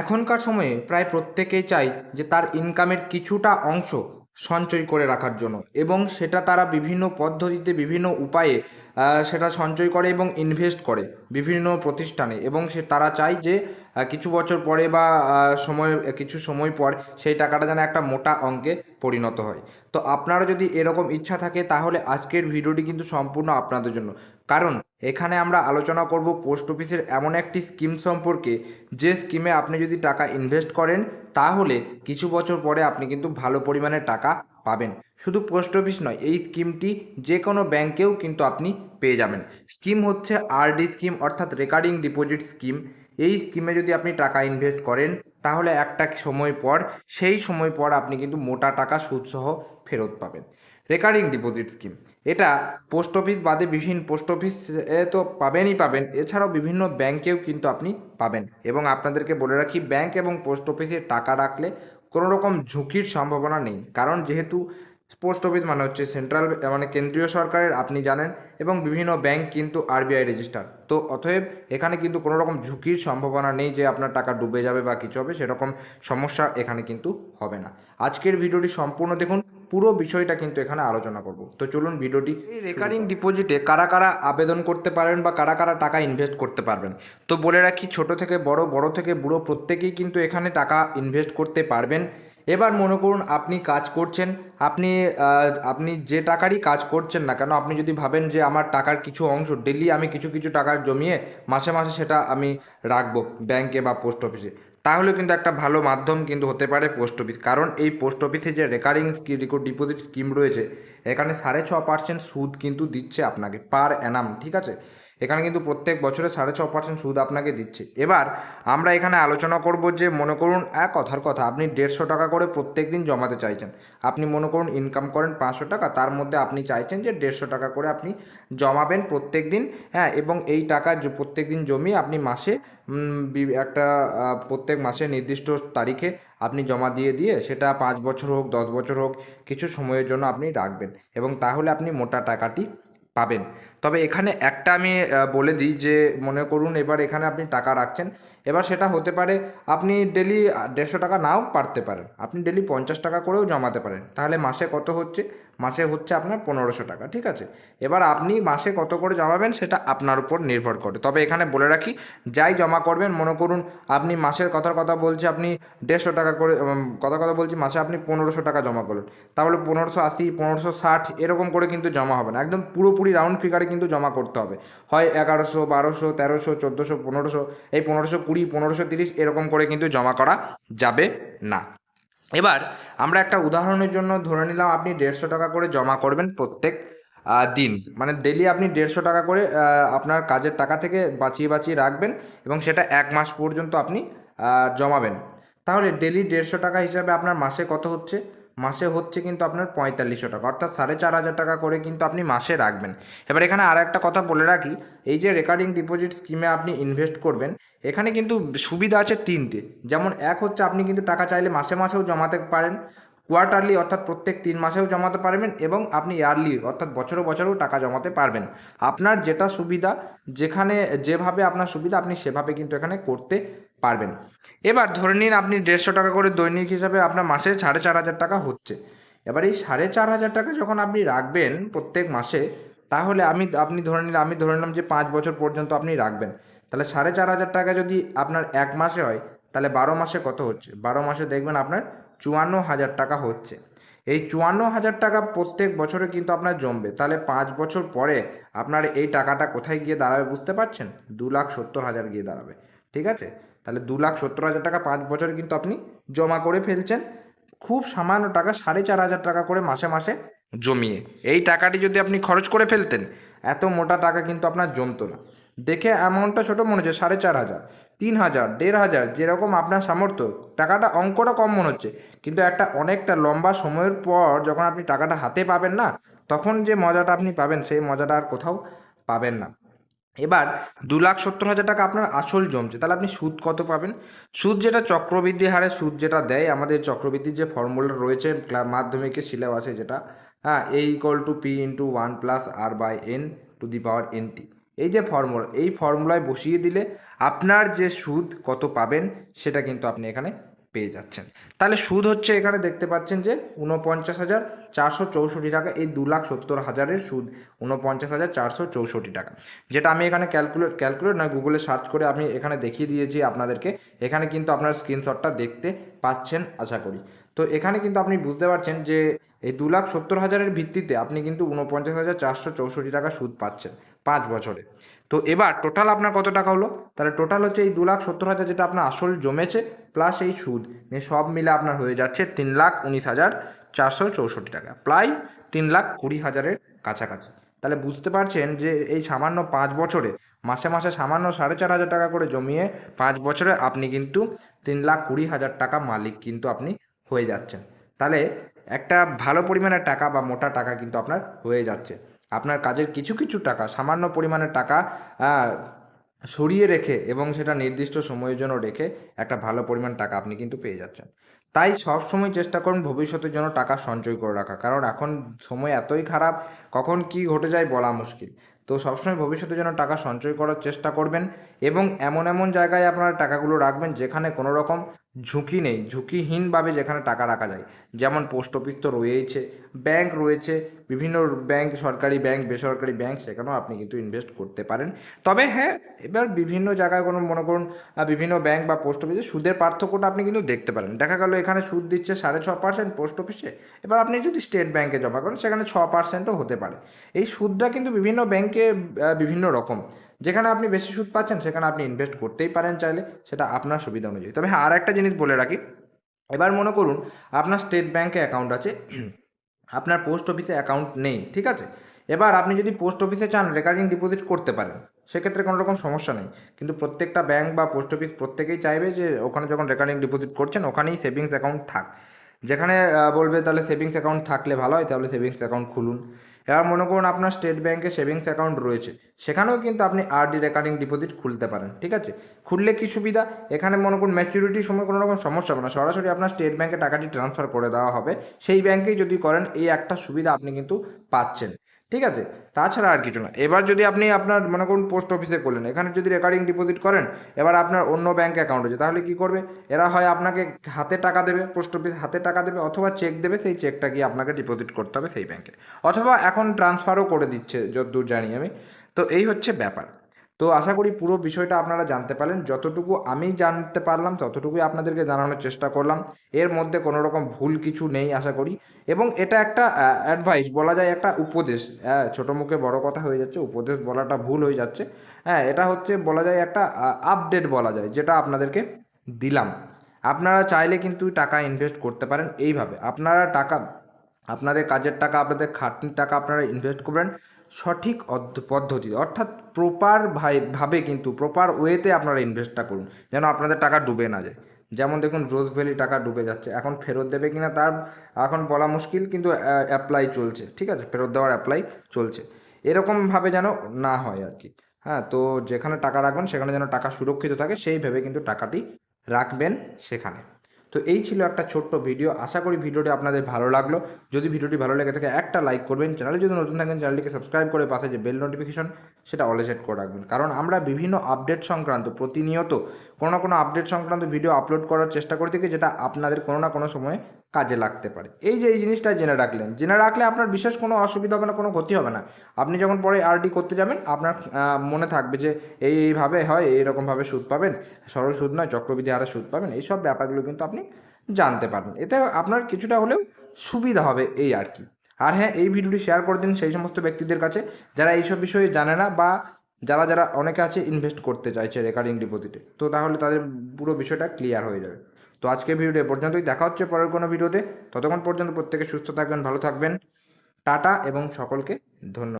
এখনকার সময়ে প্রায় প্রত্যেকেই চায় যে তার ইনকামের কিছুটা অংশ সঞ্চয় করে রাখার জন্য এবং সেটা তারা বিভিন্ন পদ্ধতিতে, বিভিন্ন উপায়ে সেটা সঞ্চয় করে এবং ইনভেস্ট করে বিভিন্ন প্রতিষ্ঠানে এবং সে, তারা চায় যে কিছু বছর পরে বা সময়, কিছু সময় পর সেই টাকাটা যেন একটা মোটা অঙ্কে পরিণত হয়। তো আপনারা যদি এরকম ইচ্ছা থাকে তাহলে আজকের ভিডিওটি কিন্তু সম্পূর্ণ আপনাদের জন্য। কারণ এখানে আমরা আলোচনা করব পোস্ট অফিসের এমন একটি স্কিম সম্পর্কে। যে স্কিমে আপনি যদি টাকা ইনভেস্ট করেন, তাহলে কিছু বছর পরে আপনি কিন্তু ভালো পরিমাণে টাকা পাবেন। শুধু পোস্ট অফিস নয়, এই স্কিমটি যে কোনো ব্যাংকেও কিন্তু আপনি পেয়ে যাবেন। স্কিম হচ্ছে আরডি স্কিম, অর্থাৎ রেকারিং ডিপোজিট স্কিম। এই স্কিমে যদি আপনি টাকা ইনভেস্ট করেন, তাহলে একটা সময় পর, সেই সময় পর আপনি কিন্তু মোটা টাকা সুদসহ ফেরত পাবেন। Recurring deposit scheme. এটা পোস্ট অফিস বাদে বিভিন্ন পোস্ট অফিস তো পাবেনই পাবেন, এছাড়াও বিভিন্ন ব্যাংকেও কিন্তু আপনি পাবেন। এবং আপনাদেরকে বলে রাখি, ব্যাংক এবং পোস্ট অফিসে টাকা রাখলে কোনো রকম ঝুঁকির সম্ভাবনা নেই। কারণ যেহেতু পোস্ট অফিস মানে হচ্ছে সেন্ট্রাল মানে কেন্দ্রীয় সরকারের, আপনি জানেন, এবং বিভিন্ন ব্যাংক কিন্তু আরবিআই রেজিস্টার। তো অতএব এখানে কিন্তু কোনো রকম ঝুঁকির সম্ভাবনা নেই যে আপনার টাকা ডুবে যাবে বা কিছু হবে, সেরকম সমস্যা এখানে কিন্তু হবে না। আজকের ভিডিওটি সম্পূর্ণ দেখুন। পুরো বিষয়টা কিন্তু এখানে আলোচনা করব। তো চলুন ভিডিওটি এই রেকারিং ডিপোজিটে কারা। কারা আবেদন করতে পারবেন বা কারা কারা টাকা ইনভেস্ট করতে পারবেন? তো বলে রাখি ছোট থেকে বড় বড় থেকে বুড়ো প্রত্যেকেই কিন্তু এখানে টাকা ইনভেস্ট করতে পারবেন। এবার মনে করুন আপনি কাজ করছেন আপনি আপনি যে টাকারই কাজ করছেন না কেন আপনি যদি ভাবেন যে আমার টাকার কিছু অংশ ডেলি আমি কিছু কিছু টাকা জমিয়ে মাসে মাসে সেটা আমি রাখব ব্যাংকে বা পোস্ট অফিসে তাহলে কিন্তু একটা ভালো মাধ্যম কিন্তু হতে পারে পোস্ট অফিস। কারণ এই পোস্ট অফিসে যে রেকারিং ডিপোজিট স্কিম রয়েছে, এখানে সাড়ে ছ পার্সেন্ট সুদ কিন্তু দিচ্ছে আপনাকে পার অ্যানাম ঠিক আছে? এখানে কিন্তু প্রত্যেক বছরে সাড়ে ছ পার্সেন্ট সুদ আপনাকে দিচ্ছে। এবার আমরা এখানে আলোচনা করব যে মনে করুন এক কথার কথা, আপনি দেড়শো টাকা করে প্রত্যেক দিন জমাতে চাইছেন। আপনি মনে করুন ইনকাম করেন পাঁচশো টাকা, তার মধ্যে আপনি চাইছেন যে দেড়শো টাকা করে আপনি জমাবেন প্রত্যেক দিন হ্যাঁ এবং এই টাকা প্রত্যেক দিন জমিয়ে আপনি মাসে একটা প্রত্যেক মাসে নির্দিষ্ট তারিখে আপনি জমা দিয়ে দিয়ে সেটা পাঁচ বছর হোক, দশ বছর হোক, কিছু সময়ের জন্য আপনি রাখবেন। এবং তাহলে আপনি মোটা টাকাটি পাবেন। তবে এখানে একটা আমি বলে দিই যে মনে করুন এবার এখানে আপনি টাকা রাখছেন। এবার সেটা হতে পারে আপনি ডেলি দেড়শো টাকা নাও পারতে পারেন। আপনি ডেলি পঞ্চাশ টাকা করেও জমাতে পারেন। তাহলে মাসে কত হচ্ছে? মাসে হচ্ছে আপনার পনেরোশো টাকা, ঠিক আছে? এবার আপনি মাসে কত করে জমাবেন সেটা আপনার উপর নির্ভর করে। তবে এখানে বলে রাখি, যাই জমা করবেন, মনে করুন আপনি মাসের কথার কথা বলছি আপনি দেড়শো টাকা করে কথা কথা বলছি মাসে আপনি পনেরোশো টাকা জমা করুন তাহলে পনেরোশো আশি, পনেরোশো ষাট এরকম করে কিন্তু জমা হবে না। একদম পুরোপুরি রাউন্ড ফিগারে কিন্তু জমা করতে হবে। হয় এগারোশো, বারোশো, তেরোশো, চোদ্দোশো, পনেরোশো, এই পনেরোশো কুড়ি, পনেরোশো তিরিশ এরকম করে কিন্তু জমা করা যাবে না। এবার আমরা একটা উদাহরণের জন্য ধরে নিলাম আপনি দেড়শো টাকা করে জমা করবেন প্রত্যেক দিন। মানে ডেলি আপনি দেড়শো টাকা করে আপনার কাজের টাকা থেকে বাঁচিয়ে বাঁচিয়ে রাখবেন এবং সেটা এক মাস পর্যন্ত আপনি জমাবেন। তাহলে ডেলি দেড়শো টাকা হিসাবে আপনার মাসে কত হচ্ছে? মাসে হচ্ছে কিন্তু আপনার পঁয়তাল্লিশশো টাকা, অর্থাৎ সাড়ে চার হাজার টাকা করে কিন্তু আপনি মাসে রাখবেন। এবার এখানে আর একটা কথা বলে রাখি, এই যে রেকারিং ডিপোজিট স্কিমে আপনি ইনভেস্ট করবেন এখানে কিন্তু সুবিধা আছে তিনটে। যেমন এক হচ্ছে আপনি কিন্তু টাকা চাইলে মাসে মাসেও জমাতে পারেন কোয়ার্টারলি অর্থাৎ প্রত্যেক তিন মাসেও জমাতে পারবেন এবং আপনি ইয়ারলি অর্থাৎ বছরে বছরেও টাকা জমাতে পারবেন। আপনার যেটা সুবিধা, যেখানে যেভাবে আপনার সুবিধা, আপনি সেভাবে কিন্তু এখানে করতে পারবেন। এবার ধরে নিন আপনি দেড়শো টাকা করে দৈনিক হিসাবে আপনার মাসে সাড়ে চার হাজার টাকা হচ্ছে। এবার এই সাড়ে চার হাজার টাকা যখন আপনি রাখবেন প্রত্যেক মাসে, তাহলে আমি, আপনি ধরে নিন, আমি ধরে নিলাম যে পাঁচ বছর পর্যন্ত আপনি রাখবেন। তাহলে সাড়ে চার হাজার টাকা যদি আপনার এক মাসে হয়, তাহলে বারো মাসে কত হচ্ছে? বারো মাসে দেখবেন আপনার চুয়ান্ন হাজার টাকা হচ্ছে। এই চুয়ান্ন হাজার টাকা প্রত্যেক বছরে কিন্তু আপনার জমবে। তাহলে পাঁচ বছর পরে আপনার এই টাকাটা কোথায় গিয়ে দাঁড়াবে বুঝতে পারছেন? দু লাখ সত্তর হাজার গিয়ে দাঁড়াবে। ঠিক আছে? তাহলে দু লাখ সত্তর হাজার টাকা পাঁচ বছরে কিন্তু আপনি জমা করে ফেলছেন। খুব সামান্য টাকা, সাড়ে চার হাজার টাকা করে মাসে মাসে জমিয়ে। এই টাকাটি যদি আপনি খরচ করে ফেলতেন, এত মোটা টাকা কিন্তু আপনার জমতো না। দেখে অ্যামাউন্টটা ছোটো মনে হচ্ছে, সাড়ে চার হাজার, তিন হাজার, দেড় হাজার, যেরকম আপনার সামর্থ্য, টাকাটা অঙ্কটা কম মনে হচ্ছে। কিন্তু একটা অনেকটা লম্বা সময়ের পর যখন আপনি টাকাটা হাতে পাবেন না, তখন যে মজাটা আপনি পাবেন, সেই মজাটা আর কোথাও পাবেন না। এবার দু লাখ সত্তর হাজার টাকা আপনার আসল জমছে, তাহলে আপনি সুদ কত পাবেন? সুদ যেটা চক্রবৃদ্ধি হারে, সুদ যেটা দেয়, আমাদের চক্রবৃদ্ধির যে ফর্মুলা রয়েছে মাধ্যমিকের সিলেবাসে যেটা হ্যাঁ A equal to P into one plus R by N to the power N T এই যে ফর্মুলা এই ফর্মুলায় বসিয়ে দিলে আপনার যে সুদ কত পাবেন সেটা কিন্তু আপনি এখানে পেয়ে যাচ্ছেন। তাহলে সুদ হচ্ছে এখানে দেখতে পাচ্ছেন যে উনপঞ্চাশ হাজার চারশো চৌষট্টি টাকা, এই দু লাখ সত্তর হাজারের সুদ উনপঞ্চাশ হাজার চারশো চৌষট্টি টাকা, যেটা আমি এখানে ক্যালকুলেট ক্যালকুলেট না গুগলে সার্চ করে আমি এখানে দেখিয়ে দিয়েছি আপনাদেরকে, এখানে কিন্তু আপনার স্ক্রিনশটটা দেখতে পাচ্ছেন, আশা করি। তো এখানে কিন্তু আপনি বুঝতে পারছেন যে এই দু লাখ সত্তর হাজারের ভিত্তিতে আপনি কিন্তু উনপঞ্চাশ হাজার চারশো চৌষট্টি টাকা সুদ পাচ্ছেন। পাঁচ বছরে। তো এবার টোটাল আপনার কত টাকা হলো? তাহলে টোটাল হচ্ছে এই দু লাখ সত্তর হাজার যেটা আপনার আসল জমেছে প্লাস এই সুদ, নিয়ে সব মিলে আপনার হয়ে যাচ্ছে তিন লাখ উনিশ হাজার চারশো চৌষট্টি টাকা। প্রায় তিন লাখ কুড়ি হাজারের কাছাকাছি। তাহলে বুঝতে পারছেন যে এই সামান্য পাঁচ বছরে, মাসে মাসে সামান্য সাড়ে চার হাজার টাকা করে জমিয়ে পাঁচ বছরে আপনি কিন্তু তিন লাখ কুড়ি হাজার টাকা মালিক কিন্তু আপনি হয়ে যাচ্ছেন। তাহলে একটা ভালো পরিমাণের টাকা বা মোটা টাকা কিন্তু আপনার হয়ে যাচ্ছে। আপনার কাজের কিছু কিছু টাকা, সামান্য পরিমাণের টাকা সরিয়ে রেখে এবং সেটা নির্দিষ্ট সময়ের জন্য রেখে একটা ভালো পরিমাণ টাকা আপনি কিন্তু পেয়ে যাচ্ছেন। তাই সব সময় চেষ্টা করুন ভবিষ্যতের জন্য টাকা সঞ্চয় করে রাখা। কারণ এখন সময় এতই খারাপ, কখন কি ঘটে যায় বলা মুশকিল। তো সবসময় ভবিষ্যতের জন্য টাকা সঞ্চয় করার চেষ্টা করবেন এবং এমন এমন জায়গায় আপনারা টাকাগুলো রাখবেন যেখানে কোনো রকম ঝুঁকি নেই, ঝুঁকিহীনভাবে যেখানে টাকা রাখা যায়। যেমন পোস্ট অফিস তো রয়েইছে, ব্যাংক রয়েছে, বিভিন্ন ব্যাংক, সরকারি ব্যাংক, বেসরকারি ব্যাংক, সেখানেও আপনি কিন্তু ইনভেস্ট করতে পারেন। তবে হ্যাঁ এবার বিভিন্ন জায়গায় কোনো, মনে করুন বিভিন্ন ব্যাংক বা পোস্ট অফিসে সুদের পার্থক্যটা আপনি কিন্তু দেখতে পারেন। দেখা গেল এখানে সুদ দিচ্ছে সাড়ে ছ পার্সেন্ট পোস্ট অফিসে, এবার আপনি যদি স্টেট ব্যাংকে জমা করেন, সেখানে ছ পার্সেন্টও হতে পারে। এই সুদটা কিন্তু বিভিন্ন ব্যাংকে বিভিন্ন রকম। যেখানে আপনি বেশি সুদ পাচ্ছেন, সেখানে আপনি ইনভেস্ট করতেই পারেন চাইলে, সেটা আপনার সুবিধা অনুযায়ী। তবে হ্যাঁ আর একটা জিনিস বলে রাখি। এবার মনে করুন, আপনার স্টেট ব্যাংকে অ্যাকাউন্ট আছে, আপনার পোস্ট অফিসে অ্যাকাউন্ট নেই, ঠিক আছে? এবার আপনি যদি পোস্ট অফিসে চান রেকারিং ডিপোজিট করতে পারেন, সেক্ষেত্রে কোনো রকম সমস্যা নেই। কিন্তু প্রত্যেকটা ব্যাংক বা পোস্ট অফিস প্রত্যেকেই চাইবে যে, ওখানে যখন রেকারিং ডিপোজিট করছেন, ওখানেই সেভিংস অ্যাকাউন্ট থাক। যেখানে বলবে তাহলে সেভিংস অ্যাকাউন্ট থাকলে ভালো হয়, তাহলে সেভিংস অ্যাকাউন্ট খুলুন। এবার মনে করুন আপনার স্টেট ব্যাংকে সেভিংস অ্যাকাউন্ট রয়েছে, সেখানেও কিন্তু আপনি আরডি রেকারিং ডিপোজিট খুলতে পারেন, ঠিক আছে? খুললে কি সুবিধা? এখানে মনে করুন ম্যাচুরিটির সময় কোনো রকম সমস্যা হবে না, সরাসরি আপনার স্টেট ব্যাংকে টাকাটি ট্রান্সফার করে দেওয়া হবে, সেই ব্যাংকেই যদি করেন, এই একটা সুবিধা আপনি কিন্তু পাচ্ছেন। ঠিক আছে? তাছাড়া আর কিছু না। এবার যদি আপনি আপনার, মনে করুন পোস্ট অফিসে করলেন, এখানে যদি রেকারিং ডিপোজিট করেন, এবার আপনার অন্য ব্যাঙ্ক অ্যাকাউন্ট আছে, তাহলে কি করবে? এরা হয় আপনাকে হাতে টাকা দেবে পোস্ট অফিস হাতে টাকা দেবে, অথবা চেক দেবে, সেই চেকটা গিয়ে আপনাকে ডিপোজিট করতে হবে সেই ব্যাঙ্কে অথবা এখন ট্রান্সফারও করে দিচ্ছে যতদূর জানি আমি। তো এই হচ্ছে ব্যাপার। তো আশা করি পুরো বিষয়টা আপনারা জানতে পারলেন। যতটুকু আমি জানতে পারলাম, ততটুকুই আপনাদেরকে জানানোর চেষ্টা করলাম। এর মধ্যে কোনো রকম ভুল কিছু নেই আশা করি। এবং এটা একটা অ্যাডভাইস বলা যায় একটা উপদেশ। হ্যাঁ ছোটো মুখে বড় কথা হয়ে যাচ্ছে, উপদেশ বলাটা ভুল হয়ে যাচ্ছে। হ্যাঁ এটা হচ্ছে বলা যায় একটা আপডেট বলা যায়, যেটা আপনাদেরকে দিলাম। আপনারা চাইলে কিন্তু টাকা ইনভেস্ট করতে পারেন এইভাবে। আপনারা টাকা, আপনাদের কাজের টাকা, আপনাদের খাটনির টাকা আপনারা ইনভেস্ট করবেন। সঠিক পদ্ধতিতে অর্থাৎ প্রপার ভাবে কিন্তু প্রপার ওয়েতে আপনারা ইনভেস্টটা করুন, যেন আপনাদের টাকা ডুবে না যায়। যেমন দেখুন রোজ ভ্যালি টাকা ডুবে যাচ্ছে, এখন ফেরত দেবে কিনা তার, এখন বলা মুশকিল, কিন্তু অ্যাপ্লাই চলছে, ঠিক আছে? ফেরত দেওয়ার অ্যাপ্লাই চলছে। এরকমভাবে যেন না হয় আর কি হ্যাঁ? তো যেখানে টাকা রাখবেন, সেখানে যেন টাকা সুরক্ষিত থাকে, সেই ভেবে কিন্তু টাকাটি রাখবেন সেখানে। তো এই ছিল একটা ছোট্ট ভিডিও। আশা করি ভিডিওটি আপনাদের ভালো লাগল। যদি ভিডিওটি ভালো লেগে থাকে, একটা লাইক করবেন। চ্যানেলে যদি নতুন থাকেন, চ্যানেলটিকে সাবস্ক্রাইব করে পাশে যে বেল নোটিফিকেশন সেটা অলে সেট করে রাখবেন। কারণ আমরা বিভিন্ন আপডেট সংক্রান্ত, প্রতিনিয়ত কোনো না কোনো আপডেট সংক্রান্ত ভিডিও আপলোড করার চেষ্টা করে থাকি, যেটা আপনাদের কোনো না কোনো সময়ে কাজে লাগতে পারে। এই যে এই জিনিসটা জেনে রাখলেন, জেনে রাখলে আপনার বিশেষ কোনো অসুবিধা হবে না, কোনো ক্ষতি হবে না। আপনি যখন পরে আরডি করতে যাবেন, আপনার মনে থাকবে যে এই এইভাবে হয় এইরকমভাবে সুদ পাবেন, সরল সুদ নয়, চক্রবৃদ্ধি হারে সুদ পাবেন, এইসব ব্যাপারগুলো কিন্তু আপনি জানতে পারবেন। এতে আপনার কিছুটা হলেও সুবিধা হবে এই আর কি। আর হ্যাঁ এই ভিডিওটি শেয়ার করে দিন সেই সমস্ত ব্যক্তিদের কাছে, যারা এইসব বিষয়ে জানে না বা যারা যারা অনেকে আছে ইনভেস্ট করতে চাইছে রেকারিং ডিপোজিটে তো তাহলে তাদের পুরো বিষয়টা ক্লিয়ার হয়ে যাবে। তো আজকের ভিডিওটা পর্যন্তই। দেখা হচ্ছে পরের কোনো ভিডিওতে। ততক্ষণ পর্যন্ত প্রত্যেকে সুস্থ থাকবেন, ভালো থাকবেন। টাটা এবং সকলকে ধন্যবাদ।